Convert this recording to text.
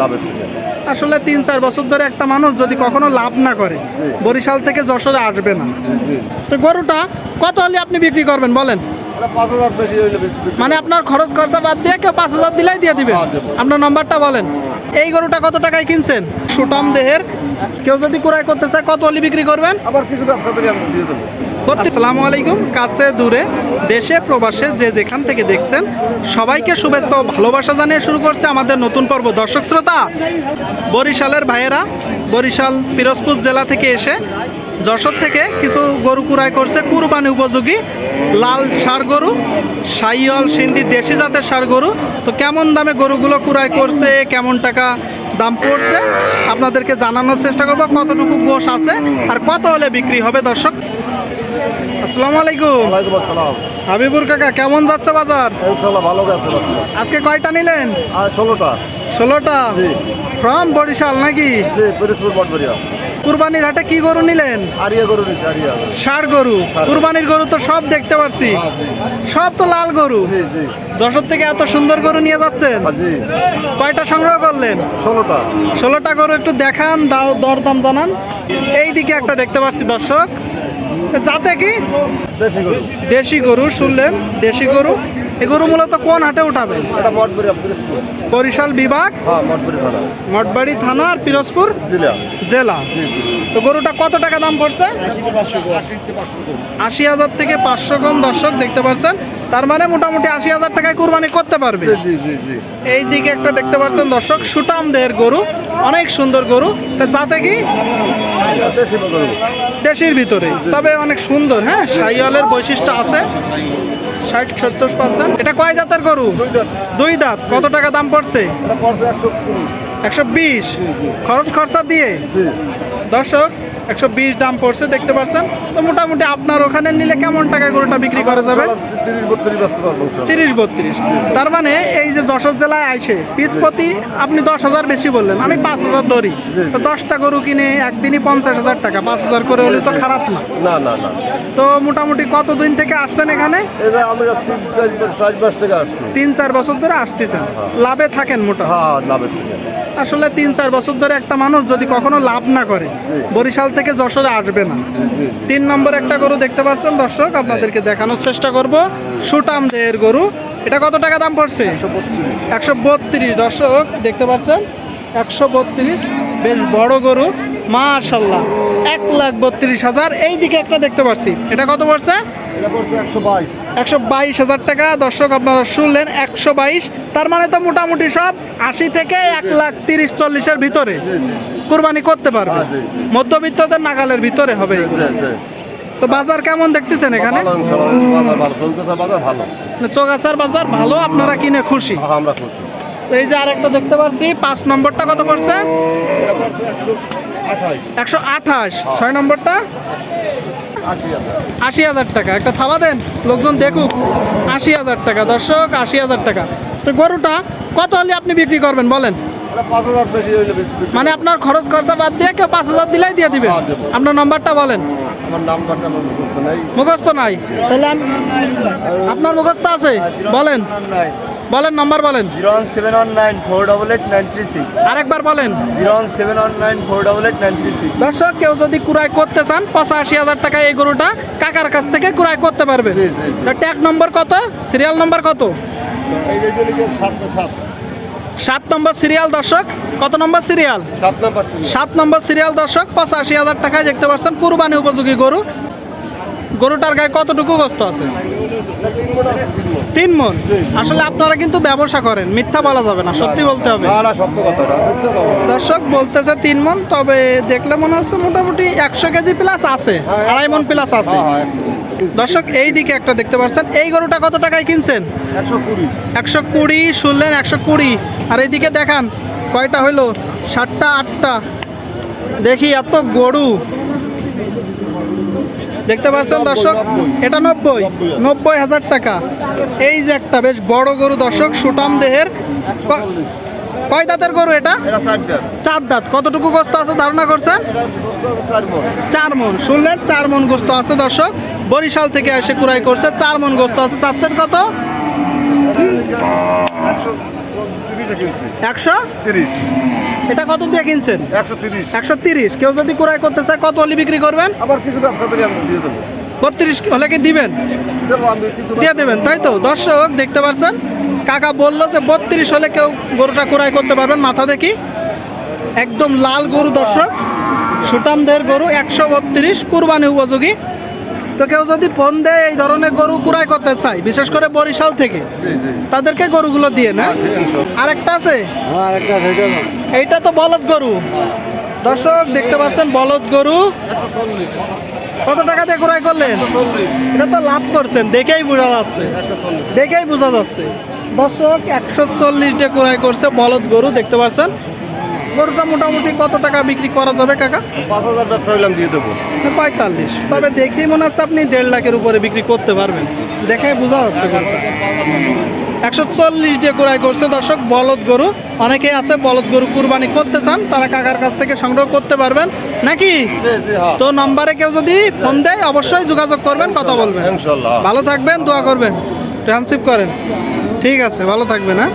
লাভের আসলে তিন চার বছর ধরে একটা মানুষ যদি কখনো লাভ না করে বরিশাল থেকে যশোরে আসবে না। তো গরুটা কত হলে আপনি বিক্রি করবেন বলেন? বিক্রি মানে আপনার খরচ খরচা বাদ দিয়ে কেউ পাঁচ হাজার দিলেই দিয়ে দিবেন হ্যাঁ, আপনার নম্বরটা বলেন। এই গরুটা কত টাকায় কিনছেন? সুটাম দেহের। কেউ যদি ক্রয় করতে চায় কত হলে বিক্রি করবেন? আবার কিছু ব্যবসা থেকে আমি দিয়ে দেবো। আসসালামু আলাইকুম, কাছে দূরে, দেশে, প্রবাসে, যে যেখান থেকে দেখছেন, সবাইকে শুভেচ্ছা ও ভালোবাসা জানিয়ে শুরু করছে আমাদের নতুন পর্ব। দর্শক শ্রোতা, বরিশালের ভাইয়েরা, বরিশাল, পিরোজপুর জেলা থেকে এসে যশোর থেকে কিছু গরু কুড়াই করছে। কুরবানি উপযোগী লাল সার গরু সাইয়ল সিন্ধি দেশি জাতের সার গরু। তো কেমন দামে গরুগুলো কুড়াই করছে, কেমন টাকা দাম পড়ছে, আপনাদেরকে জানানোর চেষ্টা করব, কতটুকু গোশ আছে আর কত হলে বিক্রি হবে দর্শক? আসসালামু আলাইকুম। ওয়ালাইকুম আসসালাম। হাবিবুর কাকা কেমন যাচ্ছে বাজার? ভালো গেছে আজকে কয়টা নিলেন? আর জি। ফ্রম বরিশাল নাকি? জি কুরবানির হাটে কি গরু নিলেন? আরিয়া গরু নিচ্ছে আরিয়া ষাড় গরু। কুরবানির গরু তো সব দেখতে পারছি। হ্যাঁ সব তো লাল গরু। জি জি। যশোর থেকে এত সুন্দর গরু নিয়ে যাচ্ছেন? হ্যাঁ, জি। কয়টা সংগ্রহ করলেন? ষোলোটা। ষোলোটা গরু একটু দেখান দাও দরদাম জানান। এই দিকে একটা দেখতে পাচ্ছি দর্শক। যাতে কি? দেশি গরু। দেশি গরু শুনলেন? দেশি গরু? এই গরু মূলত কোন হাটে উঠাবেন? এটা বরিশাল বিভাগ? হ্যাঁ থানা। মঠবাড়ি থানা আর পিরোজপুর? জিলা। তো গরুটা কত টাকা দাম পড়ছে? আশি হাজার থেকে পাঁচশো কম দর্শক দেখতে পাচ্ছেন। তার মানে মোটামুটি আশি হাজার টাকায় কুরবানি করতে পারবে। এই দিকে একটা দেখতে পাচ্ছেন দর্শক সুটাম দেহের গরু। অনেক সুন্দর গরু। যাতে কি? দেশের ভিতরে। তবে অনেক সুন্দর হ্যাঁ? সাইওয়ালের বৈশিষ্ট্য আছে। ষাট সত্তর পার্সেন্ট এটা কয় দাঁতের গরু? দুই দাঁত দুই দাঁত কত টাকা দাম পড়ছে? একশো বিশ। খরচ খরচা দিয়ে? জি। দর্শক একশো বিশ দাম পড়ছে দেখতে পাচ্ছেন? তো মোটামুটি আপনার ওখানে নিলে কেমন টাকায় গরুটা বিক্রি করা যাবে? তিরিশ বত্রিশ তার মানে এই যে যশোর জেলায় আইসে পিস প্রতি আপনি দশ হাজার বেশি বললেন আমি পাঁচ হাজার ধরি। তো দশটা গরু কিনে একদিনই পঞ্চাশ হাজার টাকা পাঁচ হাজার করে হলে তো খারাপ না। না না না। তো মোটামুটি কতদিন থেকে আসছেন এখানে? তিন চার বছর ধরে আসতেছেন। লাভে থাকেন মোটা হ্যাঁ হ্যাঁ লাভের থেকে আসলে তিন চার বছর ধরে একটা মানুষ যদি কখনো লাভ না করে বরিশাল থেকে যশোরে আসবে না। তিন নম্বর একটা গরু দেখতে পাচ্ছেন দর্শক আপনাদেরকে দেখানোর চেষ্টা করব। সুটাম দেহের গরু। এটা কত টাকা দাম পড়ছে? একশো বত্রিশ দর্শক দেখতে পাচ্ছেন? একশো বত্রিশ বেশ বড় গরু। মাশাল্লাহ এক লাখ বত্রিশ হাজার। এই দিকে একটা দেখতে পাচ্ছি এটা কত পড়ছে? একশো বাইশ। হাজার টাকা। দর্শক আপনারা শুনলেন একশো বাইশ। তার মানে তো মোটামুটি সব আশি থেকে এক লাখ তিরিশ চল্লিশের ভিতরে। কুরবানি করতে পারবে। হ্যাঁ, মধ্যবিত্তদের নাগালের ভিতরে হবে। তো বাজার কেমন দেখতেছেন এখানে? ভালো চৌকাছা বাজার ভালো। চৌগাছার বাজার ভালো। আপনারা কিনে খুশি। হ্যাঁ, আমরা খুশি। তো এই যে আরেকটা দেখতে পাচ্ছি পাঁচ নম্বরটা কত পড়ছে? একশো আঠাশ। ছয় নম্বরটা? আশি হাজার টাকা। একটা থাবা দেন লোকজন দেখুক। আশি হাজার টাকা। দর্শক আশি হাজার টাকা। তো গরুটা কত হলে আপনি বিক্রি করবেন বলেন? মানে আপনার খরচ খরচা বাদ দিয়ে কেউ পাঁচ হাজার দিলেই দিয়ে দিবেন? হ্যাঁ, আপনার নাম্বারটা বলেন। মুখস্থ নাই। তাহলে আপনার মুখস্থ আছে? বলেন। বলেন নাম্বার বলেন। Zero one seven one nine four double eight nine three six. আরেকবার বলেন। Zero one seven one nine four double eight nine three six. দর্শক কেউ যদি কুড়াই করতে চান পঁচাশি হাজার টাকা এই গরুটা কাকার কাছ থেকে কুড়াই করতে পারবে। ট্যাগ নম্বর কত? সিরিয়াল নম্বর কত? সাত নম্বর সিরিয়াল দর্শক। কত নম্বর সিরিয়াল? সাত নাম্বার ছিল সাত নম্বর সিরিয়াল দর্শক। পঁচাশি হাজার টাকায় দেখতে পাচ্ছেন কুরবানি উপযোগী গরু। গরুটার গায়ে কতটুকু গোস্ত আছে? তিন মন। আসলে আপনারা কিন্তু ব্যবসা করেন মিথ্যা বলা যাবে না সত্যি বলতে হবে। দর্শক বলতেছে তিন মন তবে দেখলে মনে হচ্ছে মোটামুটি একশো কেজি প্লাস আছে আড়াই মন প্লাস আছে। হ্যাঁ হ্যাঁ দর্শক এই দিকে একটা দেখতে পাচ্ছেন এই গরুটা কত টাকায় কিনছেন? একশো কুড়ি। একশো কুড়ি শুনলেন একশো কুড়ি। আর এইদিকে দেখান কয়টা হইল সাতটা আটটা। দেখি এত গরু। দেখতে পাচ্ছেন দর্শক? এটা নব্বই। নব্বই হাজার। টাকা। এই যে একটা বেশ বড় গরু দর্শক সুটাম দেহের কয় দাঁতের গরু এটা? চার দাঁত। কতটুকু গোস্ত আছে ধারণা করছেন? চার মন। শুনলেন? চার মন গোস্ত আছে দর্শক। বরিশাল থেকে এসে কুড়াই করছে। চার মন গোস্ত আছে। চাচ্ছেন কত? একশো? তিরিশ। এটা কত দিয়ে কিনছেন? একশো তিরিশ। একশো তিরিশ। কেউ যদি ক্রয় করতে চায় কত হলে বিক্রি করবেন? আবার কিছু ব্যবসা থেকে আমি দিয়ে দেবো। বত্রিশ হলে কি দিবেন? দিয়ে দেবেন তাই তো? দর্শক দেখতে পাচ্ছেন? কাকা বলল যে বত্রিশ হলে কেউ গরুটা ক্রয় করতে পারবেন। মাথা দেখি। একদম লাল গরু দর্শক। সুটামদের গরু একশো বত্রিশ কুরবানি উপযোগী। তো কেউ যদি ফোন দেয়, এই ধরনের গরু ক্রয় করতে চায়, বিশেষ করে বরিশাল থেকে, তাদেরকে গরুগুলো দিয়ে, না? আরেকটা আছে? এইটা তো বলদ গরু। দর্শক, দেখতে পাচ্ছেন, বলদ গরু। কত টাকা দিয়ে ক্রয় করলেন? এটা তো লাভ করছেন, দেখেই বোঝা যাচ্ছে। দেখেই বোঝা যাচ্ছে। দর্শক, একশো চল্লিশ ডে ক্রয় করছে বলদ গরু, দেখতে পাচ্ছেন? গরুটা মোটামুটি কত টাকা বিক্রি করা যাবে কাকা? পাঁচ হাজার ব্যবসা হইলাম দিয়ে দেবো। পঁয়তাল্লিশ। তবে দেখেই মনে হচ্ছে আপনি দেড় লাখের উপরে বিক্রি করতে পারবেন। দেখে বোঝা যাচ্ছে গরুটা। একশো চল্লিশ দিয়ে ক্রয় করছে। দর্শক বলদ গরু। অনেকে আছে বলদ গরু কুরবানি করতে চান তারা কাকার কাছ থেকে সংগ্রহ করতে পারবেন। নাকি? হ্যাঁ। তো নম্বরে কেউ যদি ফোন দেয় অবশ্যই যোগাযোগ করবেন কথা বলবেন। ভালো থাকবেন দোয়া করবেন। ট্রান্সিপ করেন। ঠিক আছে ভালো থাকবেন হ্যাঁ?